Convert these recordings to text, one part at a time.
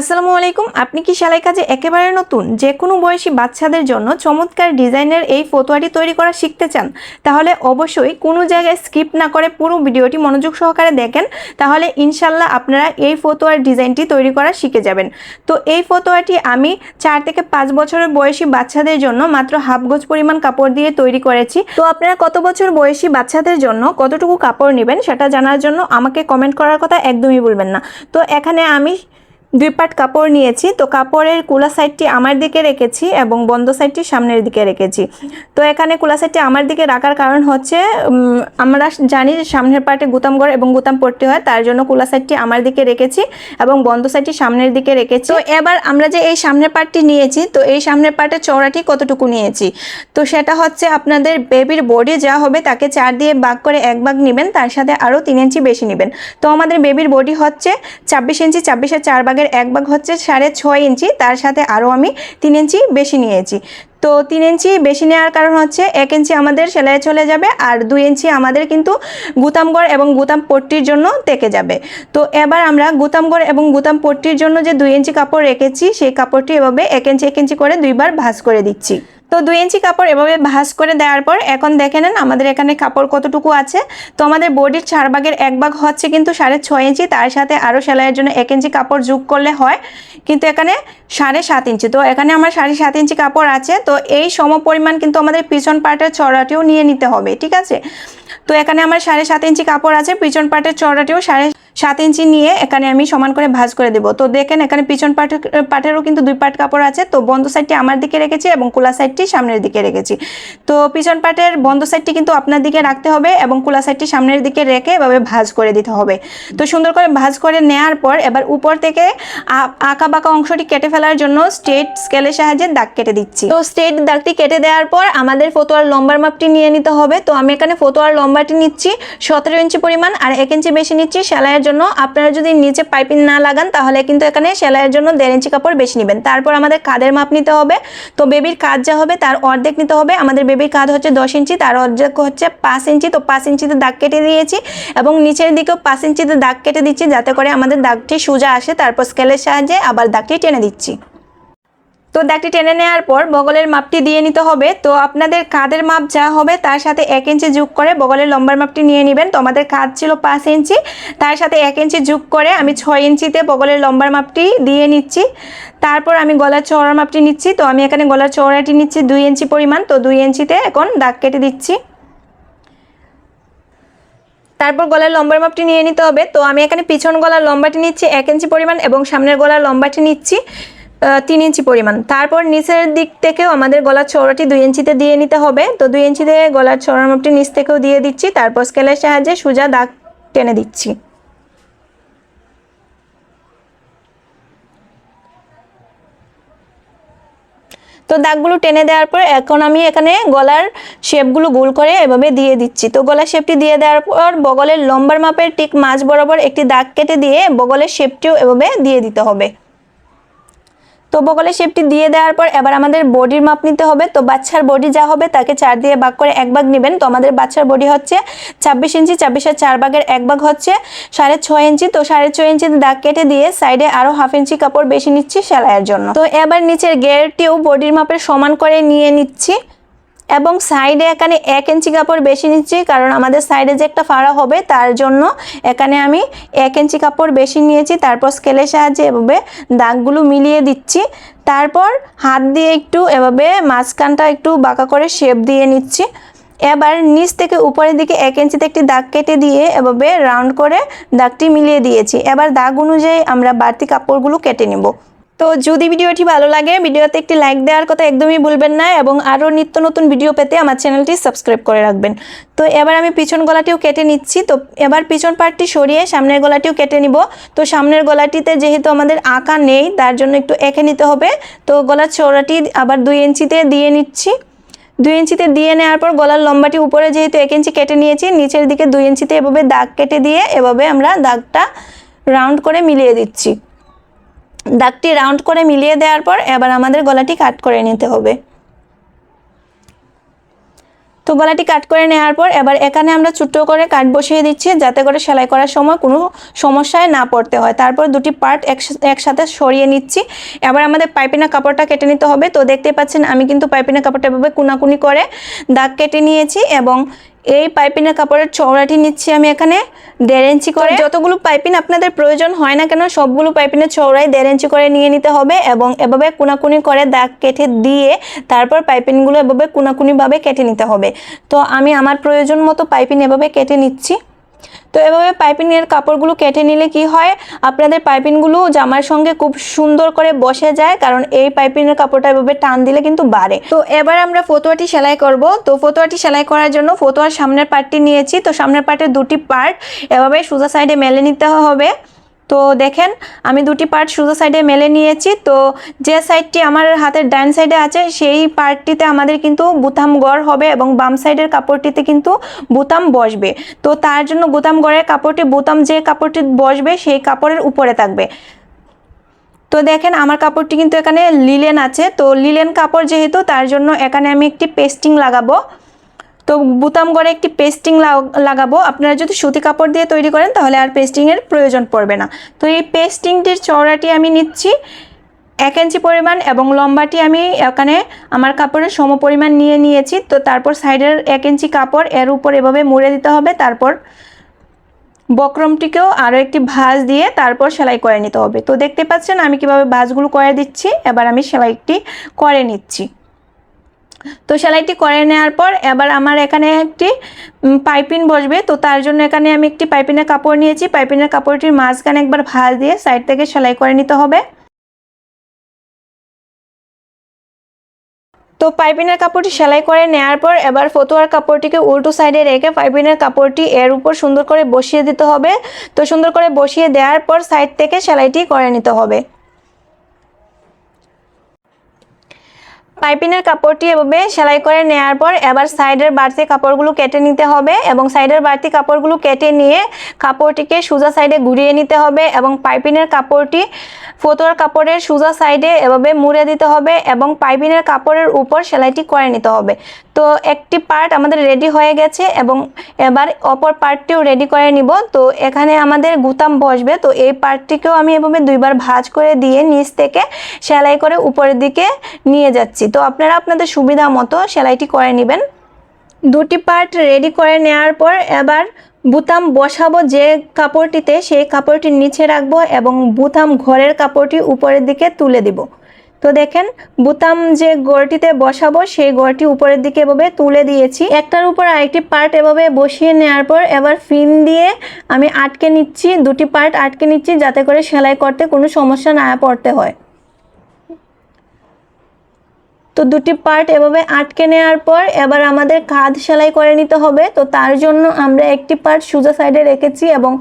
আসসালামু আলাইকুম। আপনি কি সেলাই কাজে একেবারে নতুন? যে কোনো বয়সী বাচ্চাদের জন্য চমৎকার ডিজাইনের এই ফতোয়াটি তৈরি করা শিখতে চান, তাহলে অবশ্যই কোনো জায়গায় স্কিপ না করে পুরো ভিডিওটি মনোযোগ সহকারে দেখেন, তাহলে ইনশাল্লাহ আপনারা এই ফতোয়ার ডিজাইনটি তৈরি করা শিখে যাবেন। তো এই ফতোয়াটি আমি চার থেকে পাঁচ বছরের বয়সী বাচ্চাদের জন্য মাত্র হাফ গজ পরিমাণ কাপড় দিয়ে তৈরি করেছি। তো আপনারা কত বছর বয়সী বাচ্চাদের জন্য কতটুকু কাপড় নেবেন সেটা জানার জন্য আমাকে কমেন্ট করার কথা একদমই বলবেন না। তো এখানে আমি দুই পাট কাপড় নিয়েছি। তো কাপড়ের কুলা সাইডটি আমার দিকে রেখেছি এবং বন্ধ সাইডটি সামনের দিকে রেখেছি। তো এখানে কুলা সাইডটি আমার দিকে রাখার কারণ হচ্ছে আমরা জানি যে সামনের পার্টে গুতাম গড় এবং গুতাম পড়তে হয়, তার জন্য কুলা সাইডটি আমার দিকে রেখেছি এবং বন্ধ সাইডটি সামনের দিকে রেখেছি। তো এবার আমরা যে এই সামনের পার্টটি নিয়েছি, তো এই সামনের পার্টের চওড়াটি কতটুকু নিয়েছি? তো সেটা হচ্ছে আপনাদের বেবির বডি যা হবে তাকে চার দিয়ে ভাগ করে এক ভাগ নেবেন, তার সাথে আরও তিন ইঞ্চি বেশি নেবেন। তো আমাদের বেবির বডি হচ্ছে ছাব্বিশ ইঞ্চি, ছাব্বিশের চার ভাগের এক ভাগ হচ্ছে সাড়ে ছয় ইঞ্চি, তার সাথে আরও আমি তিন ইঞ্চি বেশি নিয়েছি। তো তিন ইঞ্চি বেশি নেওয়ার কারণ হচ্ছে এক ইঞ্চি আমাদের সেলাইয়ে চলে যাবে আর দুই ইঞ্চি আমাদের কিন্তু গুতামগড় এবং গুতাম পট্টির জন্য থেকে যাবে। তো এবার আমরা গুতামগড় এবং গুতাম পট্টির জন্য যে দুই ইঞ্চি কাপড় রেখেছি, সেই কাপড়টি এভাবে এক ইঞ্চি এক ইঞ্চি করে দুইবার ভাঁজ করে দিচ্ছি। তো দুই ইঞ্চি কাপড় এভাবে ভাঁজ করে দেওয়ার পর এখন দেখে নেন আমাদের এখানে কাপড় কতটুকু আছে। তো আমাদের বডির চার ভাগের এক ভাগ হচ্ছে কিন্তু সাড়ে ছয় ইঞ্চি, তার সাথে আরও সেলাইয়ের জন্য এক ইঞ্চি কাপড় যোগ করলে হয় কিন্তু এখানে সাড়ে সাত ইঞ্চি। তো এখানে আমার সাড়ে সাত ইঞ্চি কাপড় আছে, তো এই সম পরিমাণ কিন্তু আমাদের পিছন পার্টের চড়াটিও নিয়ে নিতে হবে, ঠিক আছে? তো এখানে আমার সাড়ে সাত ইঞ্চি কাপড় আছে, পিছন পার্টের চড়াটিও সাড়ে সাত ইঞ্চি নিয়ে এখানে আমি সমান করে ভাজ করে দেবো। তো দেখেন এখানে পিছন পাট পাটেরও কিন্তু দুই পাট কাপড় আছে। তো বন্ধ সাইডটি আমার দিকে রেখেছি এবং কোলা সাইডটি সামনের দিকে রেখেছি। তো পিছন পাটের বন্ধ সাইডটি কিন্তু আপনার দিকে রাখতে হবে এবং কোলা সাইডটি সামনের দিকে রেখে এভাবে ভাজ করে দিতে হবে। তো সুন্দর করে ভাঁজ করে নেওয়ার পর এবার উপর থেকে আঁকা বাঁকা অংশটি কেটে ফেলার জন্য স্ট্রেট স্কেলের সাহায্যে দাগ কেটে দিচ্ছি। তো স্ট্রেট দাগটি কেটে দেওয়ার পর আমাদের ফতোয়ার লম্বার মাপটি নিয়ে নিতে হবে। তো আমি এখানে ফতোয়ার লম্বাটি নিচ্ছি, সতেরো ইঞ্চি পরিমাণ আর এক ইঞ্চি বেশি নিচ্ছি, সেলাইয়ের জন্য আপনারা যদি নিচে পাইপিং না লাগান, তাহলে কিন্তু এখানে সেলাইয়ের জন্য দেড় ইঞ্চি কাপড় বেশি নেবেন। তারপর আমাদের কাদের মাপ নিতে হবে। তো বেবির কাজ যা হবে তার অর্ধেক নিতে হবে। আমাদের বেবির কাজ হচ্ছে দশ ইঞ্চি, তার অর্ধেক হচ্ছে পাঁচ ইঞ্চি। তো পাঁচ ইঞ্চিতে দাগ কেটে দিয়েছি এবং নিচের দিকেও পাঁচ ইঞ্চিতে দাগ কেটে দিচ্ছি, যাতে করে আমাদের দাগটি সোজা আসে। তারপর স্কেলের সাহায্যে আবার দাগটি টেনে দিচ্ছি। তো দাগটি টেনে নেওয়ার পর বগলের মাপটি দিয়ে নিতে হবে। তো আপনাদের কাদের মাপ যা হবে তার সাথে এক ইঞ্চি যোগ করে বগলের লম্বার মাপটি নিয়ে নেবেন। তো আমাদের কাজ ছিল পাঁচ ইঞ্চি, তার সাথে এক ইঞ্চি যোগ করে আমি ছয় ইঞ্চিতে বগলের লম্বার মাপটি দিয়ে নিচ্ছি। তারপর আমি গলার চওড়ার মাপটি নিচ্ছি। তো আমি এখানে গলার চওড়াটি নিচ্ছি দুই ইঞ্চি পরিমাণ। তো দুই ইঞ্চিতে এখন দাগ কেটে দিচ্ছি। তারপর গলার লম্বার মাপটি নিয়ে নিতে হবে। তো আমি এখানে পিছন গলার লম্বাটি নিচ্ছি এক ইঞ্চি পরিমাণ এবং সামনের গলার লম্বাটি নিচ্ছি। তিন ইঞ্চি পরিমাণ। তারপর নিচের দিক থেকেও আমাদের গলার চওড়াটি দুই ইঞ্চিতে দিয়ে নিতে হবে। তো দুই ইঞ্চিতে গলার চওড়ার মাপটি নিচ থেকেও দিয়ে দিচ্ছি। তারপর স্কেলের সাহায্যে সোজা দাগ টেনে দিচ্ছি। তো দাগগুলো টেনে দেওয়ার পর এখন আমি এখানে গলার শেপগুলো গোল করে এভাবে দিয়ে দিচ্ছি। তো গলার শেপটি দিয়ে দেওয়ার পর বগলের লম্বার মাপের ঠিক মাঝ বরাবর একটি দাগ কেটে দিয়ে বগলের শেপটিও এভাবে দিয়ে দিতে হবে। তো বগলের শেপটি দিয়ে দেওয়ার পর এবার আমাদের বডির মাপ নিতে হবে। তো বাচ্চার বডি যা হবে তাকে চার দিয়ে ভাগ করে এক ভাগ নেবেন। তো আমাদের বাচ্চার বডি হচ্ছে ছাব্বিশ ইঞ্চি ছাব্বিশের চার ভাগের এক ভাগ হচ্ছে সাড়ে ছয় ইঞ্চি। তো সাড়ে ছয় ইঞ্চিতে দাগ কেটে দিয়ে সাইডে আরও হাফ ইঞ্চি কাপড় বেশি নিচ্ছি সেলাইয়ের জন্য। তো এবার নিচের গেয়ারটিও বডির মাপের সমান করে নিয়ে নিচ্ছি। এবং সাইডে এখানে এক ইঞ্চি কাপড় বেশি নিচ্ছি, কারণ আমাদের সাইডে যে একটা ফাড়া হবে, তার জন্য এখানে আমি এক ইঞ্চি কাপড় বেশি নিয়েছি। তারপর স্কেলের সাহায্যে এভাবে দাগগুলো মিলিয়ে দিচ্ছি। তারপর হাত দিয়ে একটু এভাবে মাঝখানটা একটু বাঁকা করে শেপ দিয়ে নিচ্ছি। এবার নিচ থেকে উপরের দিকে এক ইঞ্চিতে একটি দাগ কেটে দিয়ে এভাবে রাউন্ড করে দাগটি মিলিয়ে দিয়েছি। এবার দাগ অনুযায়ী আমরা বাড়তি কাপড়গুলো কেটে নেব। তো যদি ভিডিওটি ভালো লাগে, ভিডিওতে একটি লাইক দেওয়ার কথা একদমই ভুলবেন না এবং আরও নিত্য নতুন ভিডিও পেতে আমার চ্যানেলটি সাবস্ক্রাইব করে রাখবেন। তো এবার আমি পিছন গলাটিও কেটে নিচ্ছি। তো এবার পিছন পার্টটি সরিয়ে সামনের গলাটিও কেটে নিব। তো সামনের গলাটিতে যেহেতু আমাদের আঁকা নেই, তার জন্য একটু এঁকে নিতে হবে। তো গলার চওড়াটি আবার দুই ইঞ্চিতে দিয়ে নিচ্ছি। দুই ইঞ্চিতে দিয়ে নেওয়ার পর গলার লম্বাটি উপরে যেহেতু এক ইঞ্চি কেটে নিয়েছি, নিচের দিকে দুই ইঞ্চিতে এভাবে দাগ কেটে দিয়ে এভাবে আমরা দাগটা রাউন্ড করে মিলিয়ে দিচ্ছি। দাগটি রাউন্ড করে মিলিয়ে দেওয়ার পর এবার আমাদের গলাটি কাট করে নিতে হবে। তো গলাটি কাট করে নেওয়ার পর এবার এখানে আমরা ছোট্ট করে কাট বসিয়ে দিচ্ছি যাতে করে সেলাই করার সময় কোনো সমস্যায় না পড়তে হয়। তারপর দুটি পার্ট একসাথে সরিয়ে নিচ্ছি। এবার আমাদের পাইপিনা কাপড়টা কেটে নিতে হবে। তো দেখতে পাচ্ছেন আমি কিন্তু পাইপিনা কাপড়টা এভাবে কুনাকুনি করে দাগ কেটে নিয়েছি এবং এই পাইপিনের কাপড়ের চওড়াটি নিচ্ছি আমি এখানে দেড় ইঞ্চি করে। যতগুলো পাইপিন আপনাদের প্রয়োজন হয় না কেন সবগুলো পাইপিনের চওড়াই দেড় ইঞ্চি করে নিয়ে নিতে হবে এবং এভাবে কোনাকুনি করে দাগ কেটে দিয়ে তারপর পাইপিনগুলো এভাবে কোনাকুনিভাবে কেটে নিতে হবে। তো আমি আমার প্রয়োজন মতো পাইপিন এভাবে কেটে নিচ্ছি। তো এভাবে পাইপিংয়ের কাপড়গুলো কেটে নিলে কি হয়? আপনাদের পাইপিংগুলো জামার সঙ্গে খুব সুন্দর করে বসে যায়, কারণ এই পাইপিংয়ের কাপড়টা এভাবে টান দিলে কিন্তু বাড়ে। তো এবার আমরা ফতোয়াটি সেলাই করব। তো ফতোয়াটি সেলাই করার জন্য ফতোয়ার সামনের পার্টটি নিয়েছি। তো সামনের পার্টের দুটি পার্ট এভাবে সোজা সাইডে মেলে নিতে হবে। তো দেখেন, আমি দুটি পার্ট সোজা সাইডে মেলে নিয়েছি। তো যে সাইডটি আমার হাতের ডান সাইডে আছে, সেই পার্টটিতে আমাদের কিন্তু বুতাম গড় হবে এবং বাম সাইডের কাপড়টিতে কিন্তু বুতাম বসবে। তো তার জন্য বুতাম গড়ের কাপড়টি, বুতাম যে কাপড়টি বসবে, সেই কাপড়ের উপরে থাকবে। তো দেখেন, আমার কাপড়টি কিন্তু এখানে লিলেন আছে। তো লিলেন কাপড় যেহেতু, তার জন্য এখানে আমি একটি পেস্টিং লাগাবো। তো বুতাম গড়ে একটি পেস্টিং লাগাবো। আপনারা যদি সুতি কাপড় দিয়ে তৈরি করেন, তাহলে আর পেস্টিংয়ের প্রয়োজন পড়বে না। তো এই পেস্টিংটির চওড়াটি আমি নিচ্ছি। এক ইঞ্চি পরিমাণ এবং লম্বাটি আমি এখানে আমার কাপড়ের সম পরিমাণ নিয়ে নিয়েছি। তো তারপর সাইডের এক ইঞ্চি কাপড়, এর উপর এভাবে মুড়ে দিতে হবে। তারপর বক্রমটিকেও আরও একটি ভাঁজ দিয়ে তারপর সেলাই করে নিতে হবে। তো দেখতে পাচ্ছেন আমি কীভাবে ভাঁজগুলো করে দিচ্ছি। এবার আমি সেলাইটি করে নিচ্ছি। তো সেলাইটি করে নেওয়ার পর এবার আমার এখানে একটি পাইপিন বসবে। তো তার জন্য এখানে আমি একটি পাইপিনের কাপড় নিয়েছি। পাইপিনের কাপড়টির মাঝখানে একবার ভাঁজ দিয়ে সাইড থেকে সেলাই করে নিতে হবে। তো পাইপিনের কাপড়টি সেলাই করে নেওয়ার পর এবার ফতুয়ার কাপড়টিকে উল্টো সাইডে রেখে পাইপিনের কাপড়টি এর উপর সুন্দর করে বসিয়ে দিতে হবে। তো সুন্দর করে বসিয়ে দেওয়ার পর সাইড থেকে সেলাইটি করে নিতে হবে। পাইপিনের কাপড়টি এভাবে সেলাই করে নেওয়ার পর এবার সাইডের বাড়তি কাপড়গুলো কেটে নিতে হবে এবং সাইডের বাড়তি কাপড়গুলো কেটে নিয়ে কাপড়টিকে সোজা সাইডে ঘুরিয়ে নিতে হবে এবং পাইপিনের কাপড়টি ফতোয়ার কাপড়ের সোজা সাইডে এভাবে মুড়ে দিতে হবে এবং পাইপিনের কাপড়ের উপর সেলাইটি করে নিতে হবে। তো একটি পার্ট আমাদের রেডি হয়ে গেছে এবং এবার অপর পার্টটিও রেডি করে নিব। তো এখানে আমাদের গুতাম বসবে। তো এই পার্টটিকেও আমি এভাবে দুইবার ভাঁজ করে দিয়ে নিচ থেকে সেলাই করে উপরের দিকে নিয়ে যাচ্ছি। তো আপনারা আপনাদের সুবিধা মতো সেলাইটি করে নেবেন। দুটি পার্ট রেডি করে নেওয়ার পর এবার বুতাম বসাবো যে কাপড়টিতে, সেই কাপড়টি নিচে রাখব এবং বুতাম ঘরের কাপড়টি উপরের দিকে তুলে দিব। তো দেখেন, বুতাম যে গড়টিতে বসাবো, সেই গড়টি উপরের দিকে এভাবে তুলে দিয়েছি। একটার উপর আরেকটি পার্ট এভাবে বসিয়ে নেওয়ার পর এবার ফিন দিয়ে আমি আটকে নিচ্ছি, দুটি পার্ট আটকে নিচ্ছি যাতে করে সেলাই করতে কোনো সমস্যা না পড়তে হয়। তো দুটি পার্ট এভাবে আটকে নেওয়ার পর এবার আমাদের কাঁধ সেলাই করে নিতে হবে। তো তার জন্য আমরা একটি পার্ট সোজা সাইডে রেখেছি এবং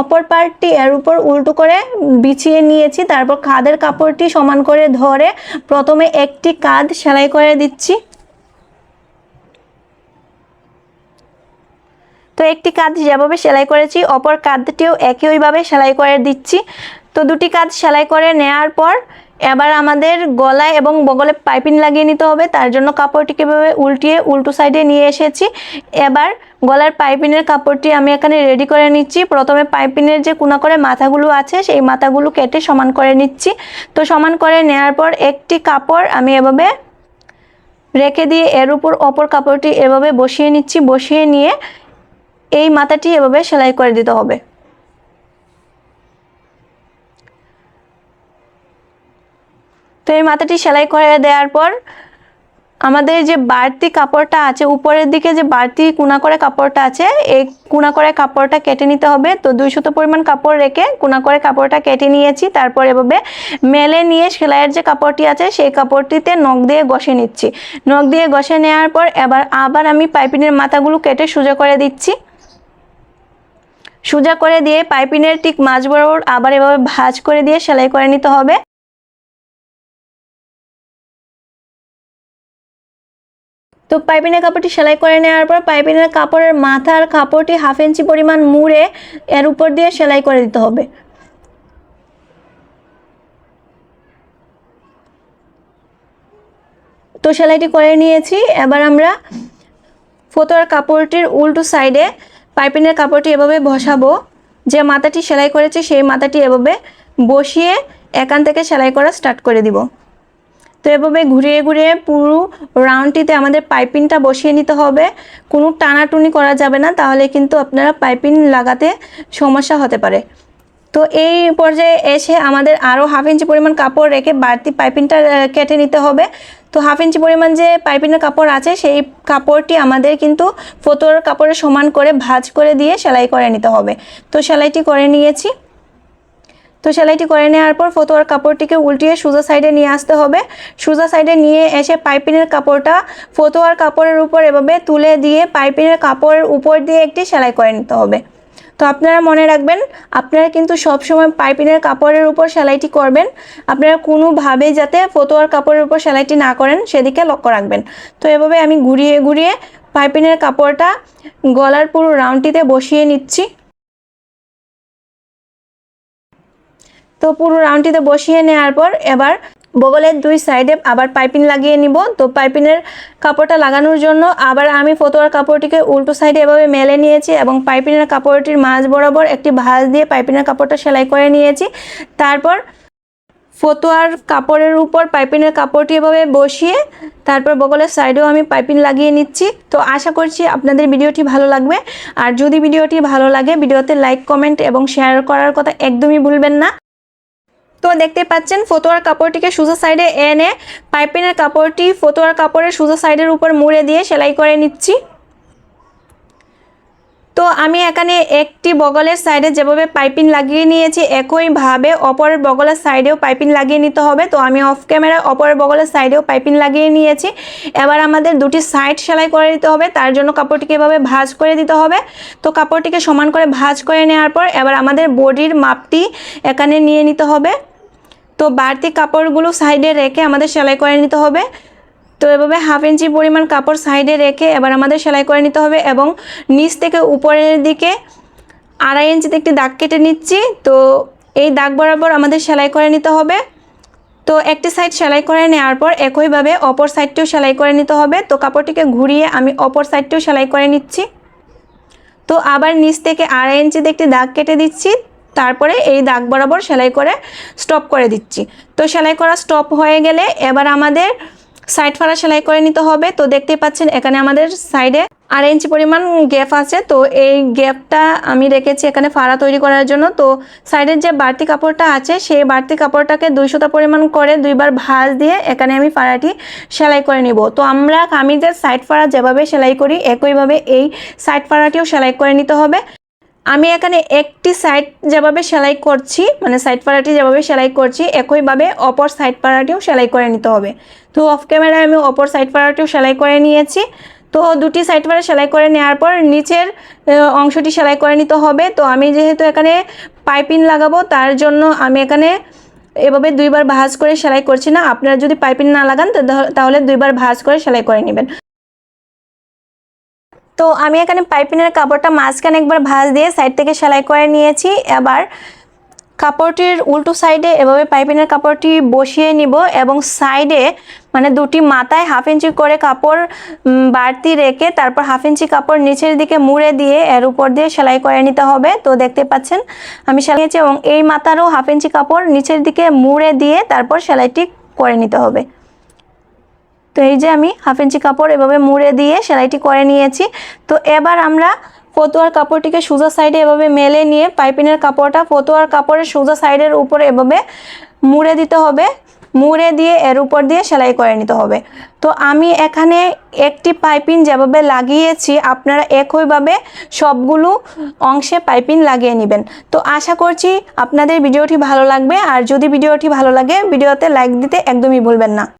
অপর পার্টটি এর উপর উল্টো করে বিছিয়ে নিয়েছি। তারপর কাঁধের কাপড়টি সমান করে ধরে প্রথমে একটি কাঁধ সেলাই করে দিচ্ছি। তো একটি কাঁধ যেভাবে সেলাই করেছি, অপর কাঁধটিও একইভাবে সেলাই করে দিচ্ছি। তো দুটি কাঁধ সেলাই করে নেওয়ার পর এবার আমাদের গলায় এবং বগলে পাইপিং লাগিয়ে নিতে হবে, তার জন্য কাপড়টিকে এভাবে উল্টিয়ে উল্টো সাইডে নিয়ে এসেছি। এবার গলার পাইপিনের কাপড়টি আমি এখানে রেডি করে নিচ্ছি। প্রথমে পাইপিনের যে কোনা করে মাথাগুলো আছে, সেই মাথাগুলো কেটে সমান করে নিচ্ছি। তো সমান করে নেওয়ার পর একটি কাপড় আমি এভাবে রেখে দিয়ে এর উপর অপর কাপড়টি এভাবে বসিয়ে নিচ্ছি। বসিয়ে নিয়ে এই মাথাটি এভাবে সেলাই করে দিতে হবে। তো এই মাথাটি সেলাই করে দেওয়ার পর আমাদের যে বাড়তি কাপড়টা আছে, উপরের দিকে যে বাড়তি কুনা করে কাপড়টা আছে, এই কুনা করে কাপড়টা কেটে নিতে হবে। তো দুই শত পরিমাণ কাপড় রেখে কুনা করে কাপড়টা কেটে নিয়েছি। তারপর এভাবে মেলে নিয়ে সেলাইয়ের যে কাপড়টি আছে, সেই কাপড়টিতে নখ দিয়ে ঘষে নিচ্ছি। নখ দিয়ে ঘষে নেওয়ার পর এবার আবার আমি পাইপিনের মাথাগুলো কেটে সোজা করে দিচ্ছি। সোজা করে দিয়ে পাইপিনের ঠিক মাঝ বরাবর আবার এভাবে ভাঁজ করে দিয়ে সেলাই করে নিতে হবে। তো পাইপিনের কাপড়টি সেলাই করে নেওয়ার পর পাইপিনের কাপড়ের মাথার কাপড়টি হাফ ইঞ্চি পরিমাণ মুড়ে এর উপর দিয়ে সেলাই করে দিতে হবে। তো সেলাইটি করে নিয়েছি। এবার আমরা ফতোয়ার কাপড়টির উল্টো সাইডে পাইপিনের কাপড়টি এভাবে বসাবো। যে মাথাটি সেলাই করেছি সেই মাথাটি এভাবে বসিয়ে এখান থেকে সেলাই করা স্টার্ট করে দিব। তো এভাবে ঘুরিয়ে ঘুরিয়ে পুরো রাউন্ডটিতে আমাদের পাইপিংটা বসিয়ে নিতে হবে। কোনো টানাটুনি করা যাবে না, তাহলে কিন্তু আপনারা পাইপিং লাগাতে সমস্যা হতে পারে। তো এই পর্যায়ে এসে আমাদের আরও হাফ ইঞ্চি পরিমাণ কাপড় রেখে বাড়তি পাইপিংটা কেটে নিতে হবে। তো হাফ ইঞ্চি পরিমাণ যে পাইপিংয়ের কাপড় আছে, সেই কাপড়টি আমাদের কিন্তু ফতোর কাপড়ের সমান করে ভাজ করে দিয়ে সেলাই করে নিতে হবে। তো সেলাইটি করে নিয়েছি। তো সেলাইটি করে নেওয়ার পর ফতোয়ার কাপড়টিকে উল্টিয়ে সোজা সাইডে নিয়ে আসতে হবে। সোজা সাইডে নিয়ে এসে পাইপিনের কাপড়টা ফতোয়ার কাপড়ের উপর এভাবে তুলে দিয়ে পাইপিনের কাপড়ের উপর দিয়ে একটি সেলাই করে নিতে হবে। তো আপনারা মনে রাখবেন, আপনারা কিন্তু সবসময় পাইপিনের কাপড়ের উপর সেলাইটি করবেন। আপনারা কোনোভাবে যাতে ফতোয়ার কাপড়ের উপর সেলাইটি না করেন, সেদিকে লক্ষ্য রাখবেন। তো এভাবে আমি ঘুরিয়ে ঘুরিয়ে পাইপিনের কাপড়টা গলার পুরো রাউন্ডটিতে বসিয়ে নিচ্ছি। তো পুরো রাউন্ডটিতে বসিয়ে নেওয়ার পর এবার বগলের দুই সাইডে আবার পাইপিং লাগিয়ে নিব। তো পাইপিনের কাপড়টা লাগানোর জন্য আবার আমি ফতোয়ার কাপড়টিকে উল্টো সাইডে এভাবে মেলে নিয়েছি এবং পাইপিনের কাপড়টির মাঝ বরাবর একটি ভাঁজ দিয়ে পাইপিনের কাপড়টা সেলাই করে নিয়েছি। তারপর ফতোয়ার কাপড়ের উপর পাইপিনের কাপড়টি এভাবে বসিয়ে তারপর বগলের সাইডেও আমি পাইপিং লাগিয়ে নিচ্ছি। তো আশা করছি আপনাদের ভিডিওটি ভালো লাগবে। আর যদি ভিডিওটি ভালো লাগে, ভিডিওতে লাইক, কমেন্ট এবং শেয়ার করার কথা একদমই ভুলবেন না। তো দেখতে পাচ্ছেন, ফতোয়ার কাপড়টিকে সোজা সাইডে এনে পাইপিনের কাপড়টি ফতোয়ার কাপড়ের সোজা সাইডের উপর মুড়ে দিয়ে সেলাই করে নিচ্ছি। তো আমি এখানে একটি বগলের সাইডে যেভাবে পাইপিং লাগিয়ে নিয়েছি, একইভাবে অপরের বগলের সাইডেও পাইপিং লাগিয়ে নিতে হবে। তো আমি অফ ক্যামেরা অপরের বগলের সাইডেও পাইপিং লাগিয়ে নিয়েছি। এবার আমাদের দুটি সাইড সেলাই করে দিতে হবে, তার জন্য কাপড়টিকে এভাবে ভাঁজ করে দিতে হবে। তো কাপড়টিকে সমান করে ভাঁজ করে নেওয়ার পর এবার আমাদের বডির মাপটি এখানে নিয়ে নিতে হবে। তো বাড়তি কাপড়গুলো সাইডে রেখে আমাদের সেলাই করে নিতে হবে। তো এভাবে হাফ ইঞ্চি পরিমাণ কাপড় সাইডে রেখে এবার আমাদের সেলাই করে নিতে হবে এবং নিচ থেকে উপরের দিকে আড়াই ইঞ্চিতে একটি দাগ কেটে নিচ্ছি। তো এই দাগ বরাবর আমাদের সেলাই করে নিতে হবে। তো একটি সাইড সেলাই করে নেওয়ার পর একইভাবে অপর সাইডটিও সেলাই করে নিতে হবে। তো কাপড়টিকে ঘুরিয়ে আমি অপর সাইডটিও সেলাই করে নিচ্ছি। তো আবার নিচ থেকে আড়াই ইঞ্চিতে একটি দাগ কেটে দিচ্ছি। তারপরে এই দাগ বরাবর সেলাই করে স্টপ করে দিচ্ছি। তো সেলাই করা স্টপ হয়ে গেলে এবার আমাদের সাইড ফাড়া সেলাই করে নিতে হবে। তো দেখতেই পাচ্ছেন এখানে আমাদের সাইডে আড়াই ইঞ্চি পরিমাণ গ্যাপ আছে। তো এই গ্যাপটা আমি রেখেছি এখানে ফাড়া তৈরি করার জন্য। তো সাইডের যে বাড়তি কাপড়টা আছে, সেই বাড়তি কাপড়টাকে দুইশোটা পরিমাণ করে দুইবার ভাঁজ দিয়ে এখানে আমি ফাড়াটি সেলাই করে নিব। তো আমরা কামিজের সাইড ফাড়া যেভাবে সেলাই করি, একইভাবে এই সাইড ফাড়াটিও সেলাই করে নিতে হবে। আমি এখানে একটি সাইড যেভাবে সেলাই করছি মানে সাইড পাড়াটি যেভাবে সেলাই করছি, একইভাবে অপর সাইড পাড়াটিও সেলাই করে নিতে হবে। তো অফ ক্যামেরায় আমি অপর সাইড পাড়াটিও সেলাই করে নিয়েছি। তো দুটি সাইড পাড়া সেলাই করে নেওয়ার পর নিচের অংশটি সেলাই করে নিতে হবে। তো আমি যেহেতু এখানে পাইপিং লাগাবো, তার জন্য আমি এখানে এভাবে দুইবার ভাঁজ করে সেলাই করছি না। আপনারা যদি পাইপিং না লাগান তাহলে দুইবার ভাঁজ করে সেলাই করে নেবেন। তো আমি এখানে পাইপিনের কাপড়টা মাঝখানে একবার ভাঁজ দিয়ে সাইড থেকে সেলাই করে নিয়েছি। এবার কাপড়টির উল্টো সাইডে এভাবে পাইপিনের কাপড়টি বসিয়ে নিব এবং সাইডে মানে দুটি মাথায় হাফ ইঞ্চি করে কাপড় বাড়তি রেখে তারপর হাফ ইঞ্চি কাপড় নিচের দিকে মুড়ে দিয়ে এর উপর দিয়ে সেলাই করে নিতে হবে। তো দেখতে পাচ্ছেন, আমি সেলাই নিয়েছি এবং এই মাথারও হাফ ইঞ্চি কাপড় নিচের দিকে মুড়ে দিয়ে তারপর সেলাইটি করে নিতে হবে। তো এই যে আমি হাফ ইঞ্চি কাপড় এভাবে মুড়ে দিয়ে সেলাইটি করে নিয়েছি। তো এবার আমরা ফতোয়ার কাপড়টিকে সোজা সাইডে এভাবে মেলে নিয়ে পাইপিনের কাপড়টা ফতোয়ার কাপড়ের সোজা সাইডের উপরে এভাবে মুড়ে দিতে হবে। মুড়ে দিয়ে এর উপর দিয়ে সেলাই করে নিতে হবে। তো আমি এখানে একটি পাইপিন যেভাবে লাগিয়েছি, আপনারা একইভাবে সবগুলো অংশে পাইপিন লাগিয়ে নেবেন। তো আশা করছি আপনাদের ভিডিওটি ভালো লাগবে। আর যদি ভিডিওটি ভালো লাগে, ভিডিওতে লাইক দিতে একদমই ভুলবেন না।